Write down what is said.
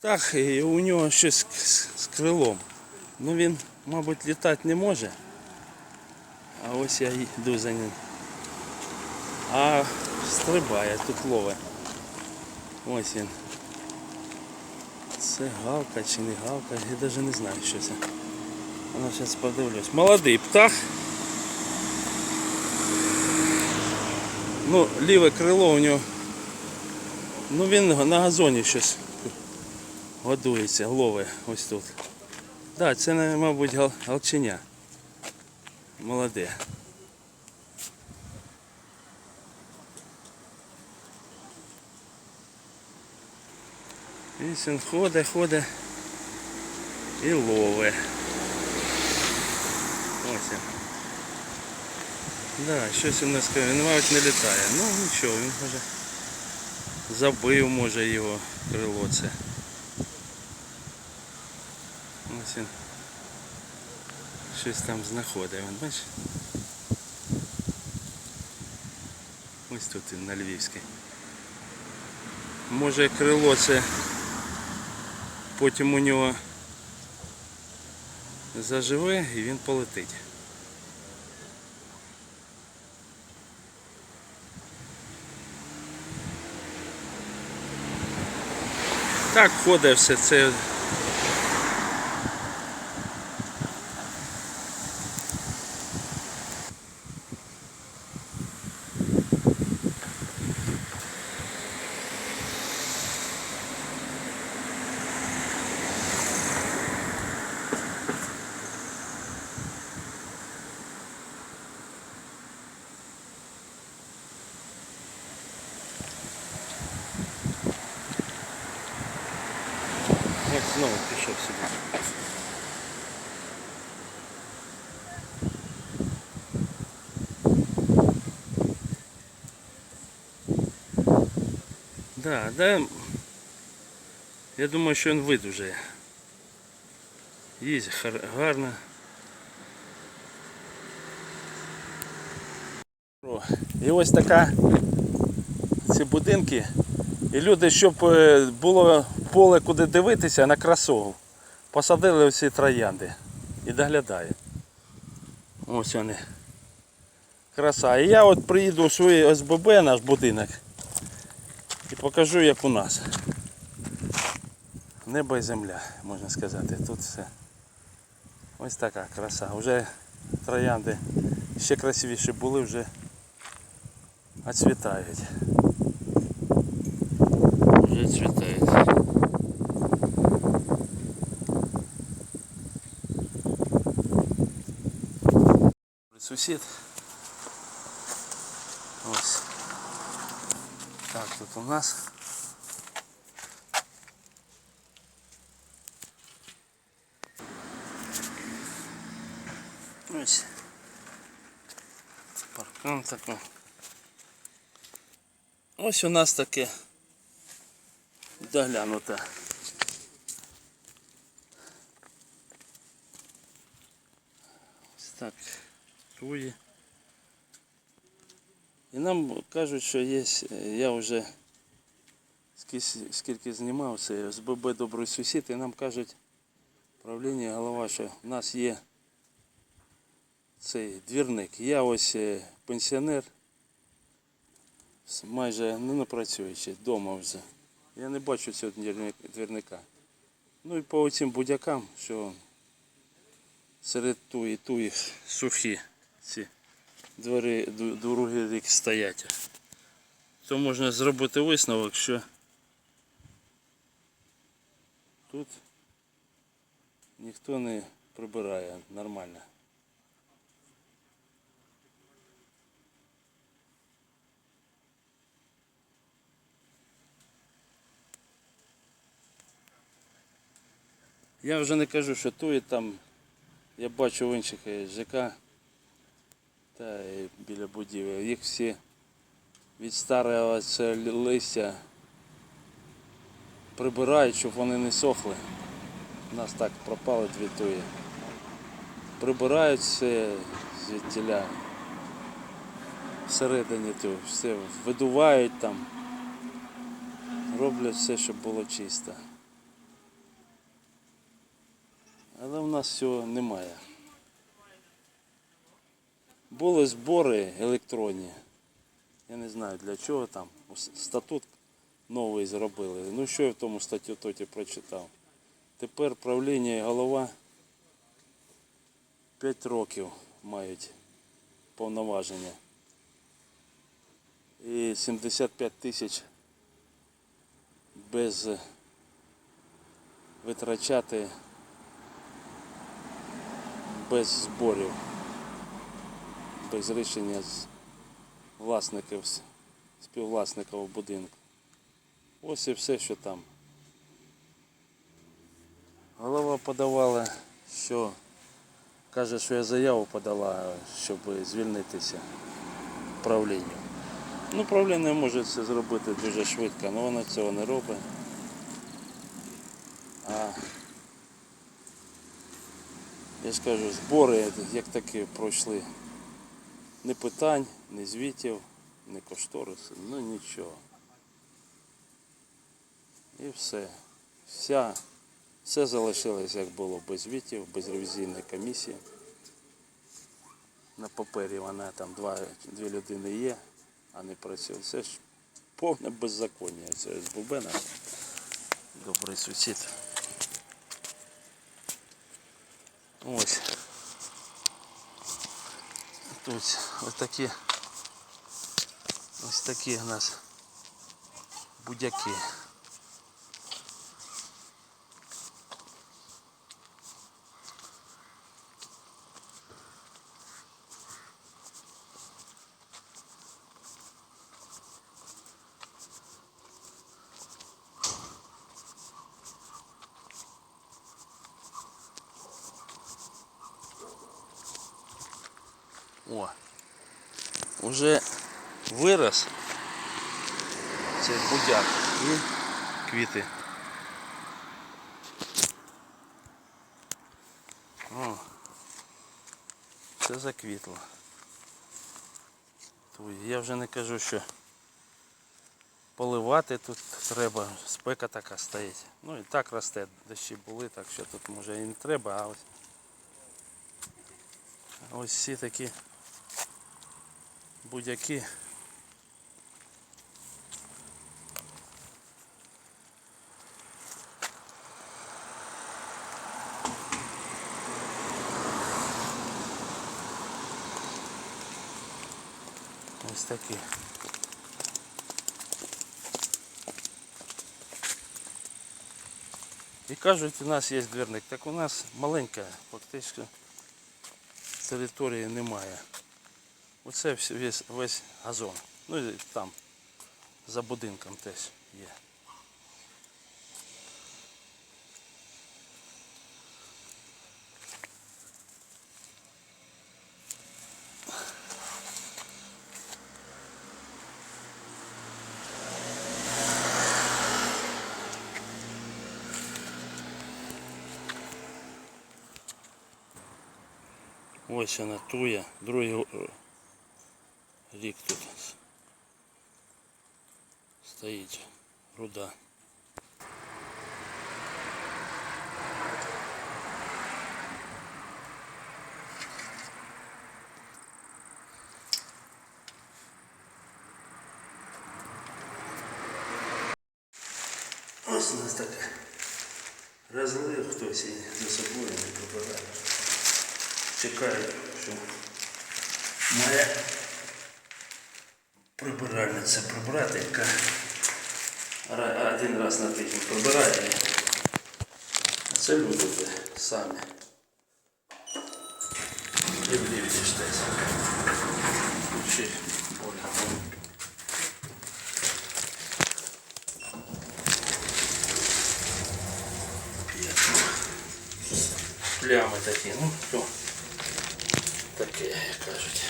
Так, і у нього щось з, крилом. Ну він, мабуть, літати не може. А ось я йду за ним. А стрибає, тут лове. Ось він. Це галка чи не галка, я навіть не знаю, що це. Ну, зараз подивлюсь. Молодий птах. Ну, ліве крило у нього. Ну він на газоні щось годується, лове ось тут. Так, да, це, мабуть, гал- галчиня. Молоде. І він ходить, ходить і лове. Ось він. Да, щось у нас він, мабуть, не літає. Ну нічого, він може забив може його крило це. Ось він щось там знаходить, він бачиш? Ось тут він на Львівській. Може крило це потім у нього заживе і він полетить. Так ходить все це. Да, да. Я думаю, що він видужає. Гар- гарно. І ось така ці будинки. І люди, щоб е, було поле куди дивитися на красу, посадили всі троянди і доглядають. Ось вони. Краса. І я от приїду у свій ОСББ, наш будинок, і покажу, як у нас. Небо і земля, можна сказати. Тут все. Ось така краса. Вже троянди ще красивіші були, вже оцвітають. Вже цвітають. Сусід. Ось. Так, тут у нас. Ось. Паркан такий. Ось у нас таке доглянуте. Ось так. Туї. І нам кажуть, що є, я вже скільки, знімався з ББ Добрий сусід, і нам кажуть, правління голова, що в нас є цей двірник. Я ось е, пенсіонер, майже не працюючи, вдома вже. Я не бачу цього двірника. Ну і по цим будякам, що серед туї туї сухі ці двори другий рік стоять. То можна зробити висновок, що тут ніхто не прибирає нормально. Я вже не кажу, що тує там, я бачу в інших е, ЖК та і біля будівель. Їх всі від старого листя прибирають, щоб вони не сохли. У нас так пропали дві туї. Прибирають все звідтіля. Всередині ту, все видувають там, роблять все, щоб було чисто. Але в нас цього немає. Були збори електронні. Я не знаю для чого там. Статут новий зробили. Ну що я в тому статуті прочитав? Тепер правління і голова 5 років мають повноваження. І 75 тисяч без витрачати без зборів, без рішення з власників, співвласників будинку. Ось і все, що там. Голова подавала, що каже, що я заяву подала, щоб звільнитися правлінню. Ну, правління може це зробити дуже швидко, але воно цього не робить. А я ж кажу, збори як такі пройшли. Ні питань, ні звітів, ні кошторису, ну нічого. І все. Вся, все залишилось як було без звітів, без ревізійної комісії. На папері вона там два, дві людини є, а не працює. Це ж повне беззаконня. Це ж Бубена. Добрий сусід. Ось. Тут ось такі ось такі у нас будяки. О, уже вирос цей будяк і квіти. О, це заквітло. Я вже не кажу, що поливати тут треба, спека така стоїть. Ну і так росте, дощі були, так що тут може і не треба, а ось, ось всі такі будь-які. Ось такі. І кажуть, у нас є двірник. Так у нас маленька, фактично території немає. Оце весь, весь газон. Ну і там за будинком теж є. Ось вона туя, другий е, рік тут стоїть руда. Ось у нас таке. Розлив хтось і за собою не прибирає. Чекаю, що моя прибиральниця прибирати, яка один раз на тиждень прибирає. А це люди самі. І влівдіш десь. Включи Оля. Плями такі, ну що, таке, як кажуть.